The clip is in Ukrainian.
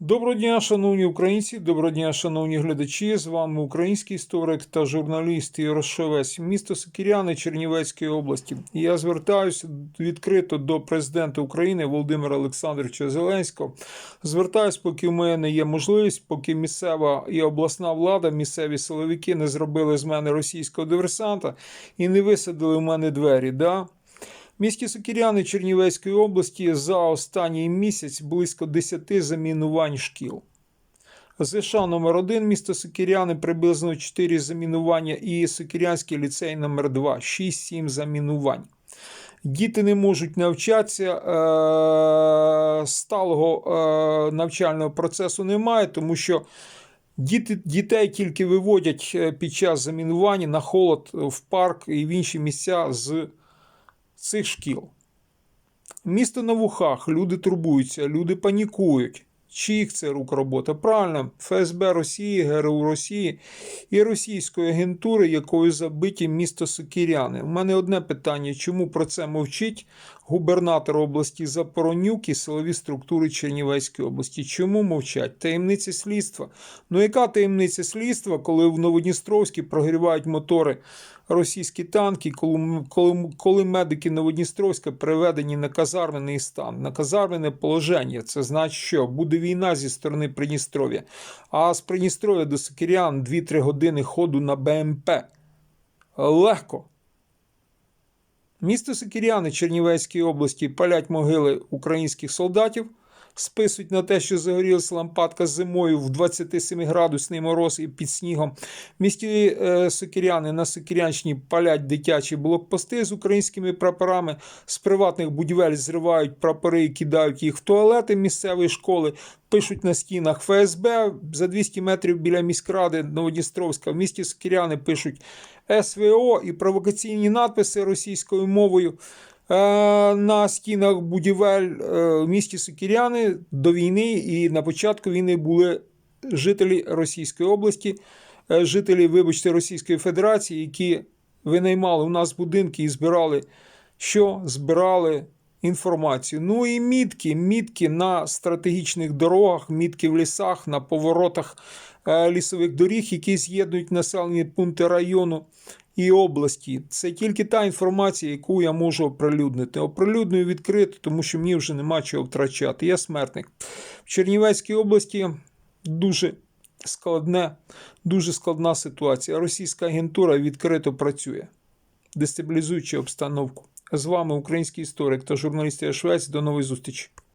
Доброго дня, шановні українці, доброго дня, шановні глядачі. З вами український історик та журналіст Ігор Шовець, місто Сокіряни Чернівецької області. Я звертаюся відкрито до президента України Володимира Олександровича Зеленського. Звертаюсь, поки в мене є можливість, поки місцева і обласна влада, місцеві силовики не зробили з мене російського диверсанта і не висадили в мене двері. Да? Місті Сокіряни Чернівецької області за останній місяць близько 10 замінувань шкіл. ЗШ номер 1 місто Сокіряни приблизно 4 замінування і Сокірянський ліцей номер 2 6-7 замінувань. Діти не можуть навчатися, е- сталого е- навчального процесу немає, тому що діти, дітей тільки виводять е, під час замінування на холод в парк і в інші місця з цих шкіл. Місто на вухах, люди турбуються, люди панікують. Чиїх це рук робота? Правильно, ФСБ Росії, ГРУ Росії і російської агентури, якою забиті місто Сокіряни. У мене одне питання: чому про це мовчить губернатор області Запоронюк і силові структури Чернівецької області? Чому мовчать? Таємниці слідства. Ну, яка таємниця слідства, коли в Новодністровській прогрівають мотори російські танки, коли, коли, коли медики Новодністровська приведені на казарменний стан, на казарменне положення? Це значить, що буде війна зі сторони Придністров'я. А з Придністров'я до Сокирян 2-3 години ходу на БМП. Легко. Місто Сокіряни Чернівецької області палять могили українських солдатів, списують на те, що загорілася лампадка зимою в 27-градусний мороз і під снігом. В місті е, Сокіряни на Сокірянщині палять дитячі блокпости з українськими прапорами. З приватних будівель зривають прапори і кидають їх в туалети місцевої школи. Пишуть на стінах ФСБ за 200 метрів біля міськради Новодністровська. В місті Сокіряни пишуть СВО і провокаційні надписи російською мовою на стінах будівель е, в місті Сокіряни до війни і на початку війни були жителі Російської області, е, жителі, вибачте, Російської Федерації, які винаймали у нас будинки і збирали що? Збирали інформацію. Ну і мітки, мітки на стратегічних дорогах, мітки в лісах, на поворотах е, лісових доріг, які з'єднують населені пункти району і області. Це тільки та інформація, яку я можу оприлюднити. Оприлюднюю відкрито, тому що мені вже нема чого втрачати. Я смертник. В Чернівецькій області дуже складне, дуже складна ситуація. Російська агентура відкрито працює, дестабілізуючи обстановку. З вами український історик та журналіст Швець. До нової зустрічі.